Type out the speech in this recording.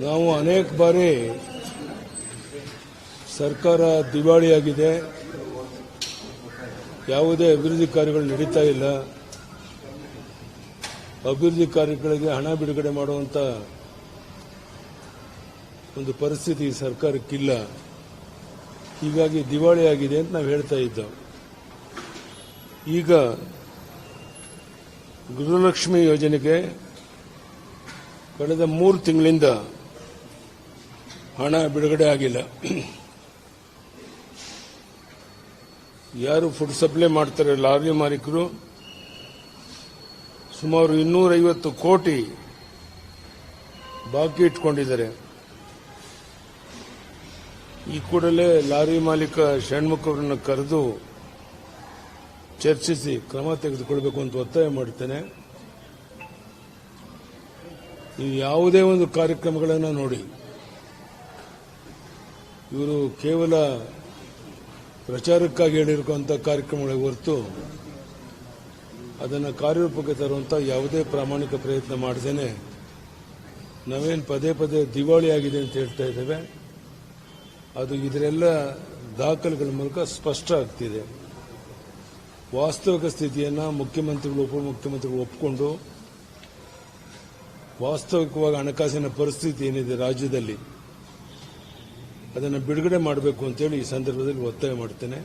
ನಾವು ಅನೇಕ ಬಾರಿ ಸರ್ಕಾರ ದಿವಾಳಿಯಾಗಿದೆ. ಯಾವುದೇ ಅಭಿವೃದ್ಧಿ ಕಾರ್ಯಗಳು ನಡೀತಾ ಇಲ್ಲ. ಅಭಿವೃದ್ಧಿ ಕಾರ್ಯಗಳಿಗೆ ಹಣ ಬಿಡುಗಡೆ ಮಾಡುವಂತ ಒಂದು ಪರಿಸ್ಥಿತಿ ಸರ್ಕಾರಕ್ಕಿಲ್ಲ. ಹೀಗಾಗಿ ದಿವಾಳಿಯಾಗಿದೆ ಅಂತ ನಾವು ಹೇಳ್ತಾ ಇದ್ದೆವು ಈಗ ಗೃಹಲಕ್ಷ್ಮಿ ಯೋಜನೆಗೆ ಕಳೆದ ಮೂರು ತಿಂಗಳಿಂದ ಹಣ ಬಿಡುಗಡೆ ಆಗಿಲ್ಲ. ಯಾರು ಫುಡ್ ಸಪ್ಲೈ ಮಾಡ್ತಾರೆ ಲಾರಿ ಮಾಲೀಕರು? ಸುಮಾರು ಇನ್ನೂರೈವತ್ತು ಕೋಟಿ ಬಾಕಿ ಇಟ್ಕೊಂಡಿದ್ದಾರೆ. ಈ ಕೂಡಲೇ ಲಾರಿ ಮಾಲೀಕ ಷಣ್ಮುಖ ಅವರನ್ನು ಕರೆದು ಚರ್ಚಿಸಿ, ಕ್ರಮ ತೆಗೆದುಕೊಳ್ಬೇಕು ಅಂತ ಒತ್ತಾಯ ಮಾಡ್ತೇನೆ ಯಾವುದೇ ಒಂದು ಕಾರ್ಯಕ್ರಮಗಳನ್ನು ನೋಡಿ ಇವರು ಕೇವಲ ಪ್ರಚಾರಕ್ಕಾಗಿ ಹೇಳಿರುವಂತಹ ಕಾರ್ಯಕ್ರಮಗಳ ಹೊರತು ಅದನ್ನು ಕಾರ್ಯರೂಪಕ್ಕೆ ತರುವಂಥ ಯಾವುದೇ ಪ್ರಾಮಾಣಿಕ ಪ್ರಯತ್ನ ಮಾಡದೇನೆ ನಾವೇನು ಪದೇ ಪದೇ ದಿವಾಳಿ ಆಗಿದೆ ಅಂತ ಹೇಳ್ತಾ ಇದ್ದೇವೆ. ಅದು ಇದರೆಲ್ಲ ದಾಖಲೆಗಳ ಮೂಲಕ ಸ್ಪಷ್ಟ ಆಗ್ತಿದೆ. ವಾಸ್ತವಿಕ ಸ್ಥಿತಿಯನ್ನು ಮುಖ್ಯಮಂತ್ರಿಗಳು, ಉಪಮುಖ್ಯಮಂತ್ರಿಗಳು ಒಪ್ಪಿಕೊಂಡು ವಾಸ್ತವಿಕವಾಗಿ ಹಣಕಾಸಿನ ಪರಿಸ್ಥಿತಿ ಏನಿದೆ ರಾಜ್ಯದಲ್ಲಿ ಅದನ್ನು ಬಿಡುಗಡೆ ಮಾಡಬೇಕು ಅಂತೇಳಿ ಈ ಸಂದರ್ಭದಲ್ಲಿ ಒತ್ತಾಯ ಮಾಡ್ತೇನೆ